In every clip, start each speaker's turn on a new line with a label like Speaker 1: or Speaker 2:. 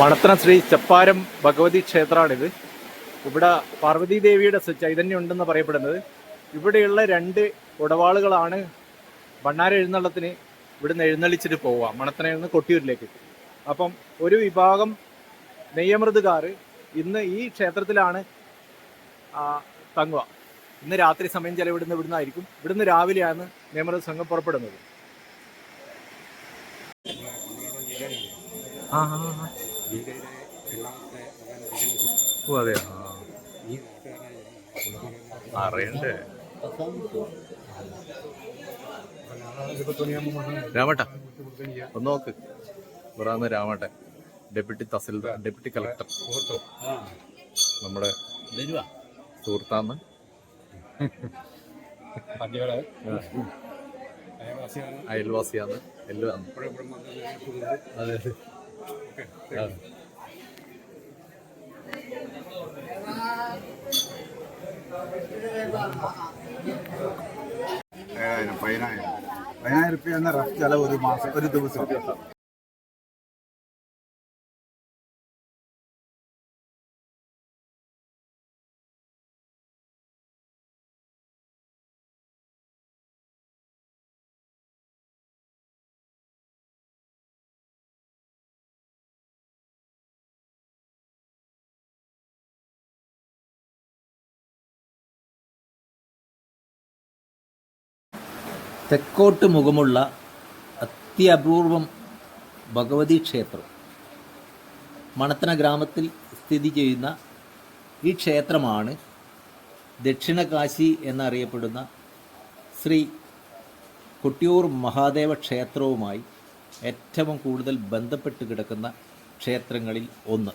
Speaker 1: മണത്തന ശ്രീ ചപ്പാരം ഭഗവതി ക്ഷേത്രമാണിത് ഇവിടെ പാർവതി ദേവിയുടെ ചൈതന്യം ഉണ്ടെന്ന് പറയപ്പെടുന്നത്. ഇവിടെയുള്ള രണ്ട് ഉടവാളുകളാണ് ഭണ്ണാര എഴുന്നള്ളത്തിന് ഇവിടുന്ന് എഴുന്നള്ളിച്ചിട്ട് പോവുക മണത്തനയിൽ നിന്ന് കൊട്ടിയൂരിലേക്ക്. അപ്പം ഒരു വിഭാഗം നെയ്യമൃതുകാർ ഇന്ന് ഈ ക്ഷേത്രത്തിലാണ് തങ്ങുക. ഇന്ന് രാത്രി സമയം ചെലവിടുന്ന ഇവിടുന്ന് ആയിരിക്കും ഇവിടുന്ന് രാവിലെയാണ് നെയ്യമൃത സംഘം പുറപ്പെടുന്നത്. ആ. ഓ അതെ അറിയണ്ടേ. രാമട്ട ഒന്ന് നോക്ക്. ഇവരാന്ന് Ramattan deputy tahsildar deputy collector. നമ്മുടെ സുഹൃത്താന്ന്. അയൽവാസിയാണ്. എല്ലാം. അതെ.
Speaker 2: പതിനായിരം. പതിനായിരം റുപ്യ എന്ന റഫ് ചെലവ് ഒരു മാസം ഒരു ദിവസം.
Speaker 3: തെക്കോട്ട് മുഖമുള്ള അത്യപൂർവം ഭഗവതി ക്ഷേത്രം. മണത്തന ഗ്രാമത്തിൽ സ്ഥിതി ചെയ്യുന്ന ഈ ക്ഷേത്രമാണ് ദക്ഷിണകാശി എന്നറിയപ്പെടുന്ന ശ്രീ കൊട്ടിയൂർ മഹാദേവ ക്ഷേത്രവുമായി ഏറ്റവും കൂടുതൽ ബന്ധപ്പെട്ട് കിടക്കുന്ന ക്ഷേത്രങ്ങളിൽ ഒന്ന്.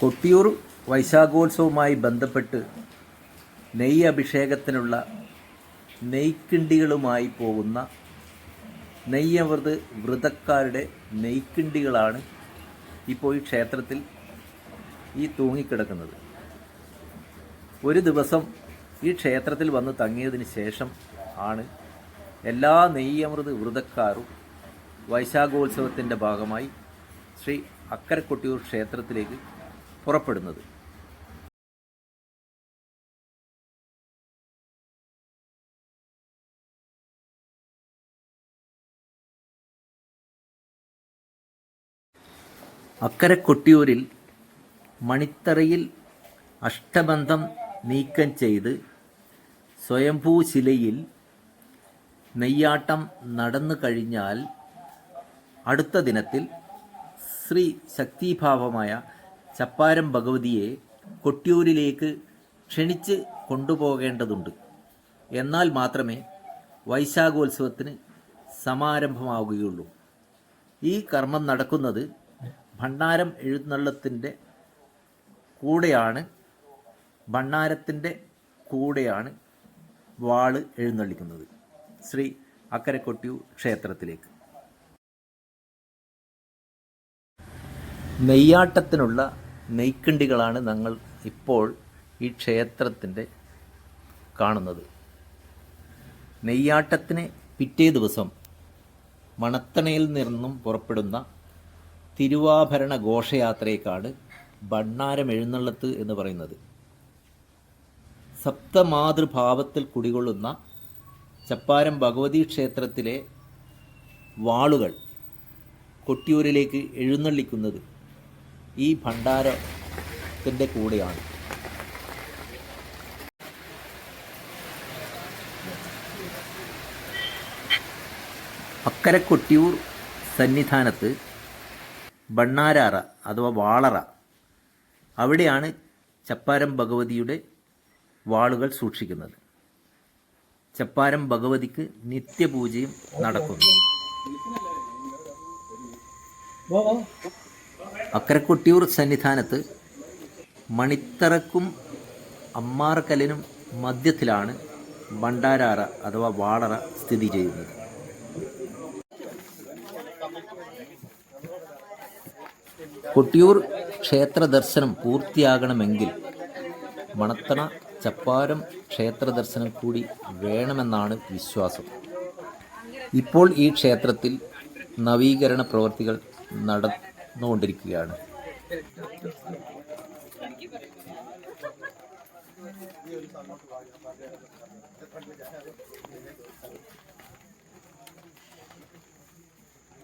Speaker 3: കൊട്ടിയൂർ വൈശാഖോത്സവവുമായി ബന്ധപ്പെട്ട് നെയ്യ് അഭിഷേകത്തിനുള്ള നെയ്ക്കിണ്ടികളുമായി പോകുന്ന നെയ്യവൃത് വ്രതക്കാരുടെ നെയ്ക്കിണ്ടികളാണ് ഇപ്പോൾ ഈ ക്ഷേത്രത്തിൽ ഈ തൂങ്ങിക്കിടക്കുന്നത്. ഒരു ദിവസം ഈ ക്ഷേത്രത്തിൽ വന്ന് തങ്ങിയതിന് ശേഷം ആണ് എല്ലാ നെയ്യമൃത് വ്രതക്കാരും വൈശാഖോത്സവത്തിന്റെ ഭാഗമായി ശ്രീ അക്കരക്കൊട്ടിയൂർ ക്ഷേത്രത്തിലേക്ക് പുറപ്പെടുന്നത്. അക്കരെ കൊട്ടിയൂരിൽ മണിത്തറയിൽ അഷ്ടബന്ധം നീക്കം ചെയ്ത് സ്വയംഭൂശിലയിൽ നെയ്യാട്ടം നടന്നു കഴിഞ്ഞാൽ അടുത്ത ദിനത്തിൽ ശ്രീ ശക്തിഭാവമായ ചപ്പാരം ഭഗവതിയെ കൊട്ടിയൂരിലേക്ക് ക്ഷണിച്ച് കൊണ്ടുപോകേണ്ടതുണ്ട്. എന്നാൽ മാത്രമേ വൈശാഖോത്സവത്തിന് സമാരംഭമാവുകയുള്ളൂ. ഈ കർമ്മം നടക്കുന്നത് ഭണ്ഡാരം എഴുന്നള്ളത്തിന്റെ കൂടെയാണ് ഭണ്ഡാരത്തിന്റെ കൂടെയാണ് വാൾ എഴുന്നള്ളിക്കുന്നത്. ശ്രീ അക്കരക്കൊട്ടിയൂർ ക്ഷേത്രത്തിലേക്ക്. നെയ്യാട്ടത്തിനുള്ള നെയ്ക്കിണ്ടികളാണ് ഞങ്ങൾ ഇപ്പോൾ ഈ ക്ഷേത്രത്തിന്റെ കാണുന്നത്. നെയ്യാട്ടത്തിന് പിറ്റേ ദിവസം മണത്തണയിൽ നിന്നും പുറപ്പെടുന്ന തിരുവാഭരണ ഘോഷയാത്രയേക്കാണ് ഭണ്ണാരം എഴുന്നള്ളത്ത് എന്ന് പറയുന്നത്. സപ്തമാതൃഭാവത്തിൽ കുടികൊള്ളുന്ന ചപ്പാരം ഭഗവതി ക്ഷേത്രത്തിലെ വാളുകൾ കൊട്ടിയൂരിലേക്ക് എഴുന്നള്ളിക്കുന്നത് ഈ ഭണ്ഡാരത്തിന്റെ കൂടെയാണ്. അക്കരെ കൊട്ടിയൂർ സന്നിധാനത്ത് ബണ്ണാരാറ അഥവാ വാളറ. അവിടെയാണ് ചപ്പാരം ഭഗവതിയുടെ വാളുകൾ സൂക്ഷിക്കുന്നത്. ചപ്പാരം ഭഗവതിക്ക് നിത്യപൂജയും നടക്കുന്നു. അക്കരക്കൊട്ടിയൂർ സന്നിധാനത്ത് മണിത്തറക്കും അമ്മാറക്കല്ലിനും മധ്യത്തിലാണ് ഭണ്ഡാരാറ അഥവാ വാളറ സ്ഥിതി ചെയ്യുന്നത്. കൊട്ടിയൂർ ക്ഷേത്ര ദർശനം പൂർത്തിയാകണമെങ്കിൽ മണത്തണ ചപ്പാരം ക്ഷേത്ര ദർശനം കൂടി വേണമെന്നാണ് വിശ്വാസം. ഇപ്പോൾ ഈ ക്ഷേത്രത്തിൽ നവീകരണ പ്രവർത്തികൾ നടന്നുകൊണ്ടിരിക്കുകയാണ്.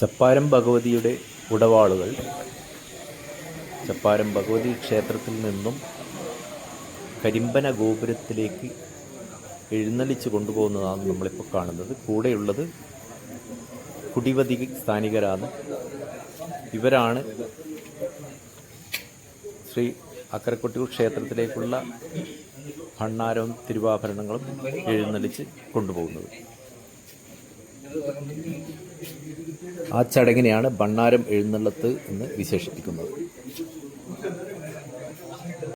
Speaker 3: ചപ്പാരം ഭഗവതിയുടെ ഉടവാളുകൾ. ചപ്പാരം ഭഗവതി ക്ഷേത്രത്തിൽ നിന്നും കരിമ്പന ഗോപുരത്തിലേക്ക് എഴുന്നള്ളിച്ച് കൊണ്ടുപോകുന്നതാണ് നമ്മളിപ്പോൾ കാണുന്നത്. കൂടെയുള്ളത് കുടിവതി സ്ഥാനികരാണ്. ഇവരാണ് ശ്രീ അക്കരക്കൊട്ടിയൂർ ക്ഷേത്രത്തിലേക്കുള്ള ഭണ്ണാരവും തിരുവാഭരണങ്ങളും എഴുന്നള്ളിച്ച് കൊണ്ടുപോകുന്നത്. ആ ചടങ്ങിനെയാണ് ഭണ്ണാരം എഴുന്നള്ളത്ത് എന്ന് വിശേഷിപ്പിക്കുന്നത്.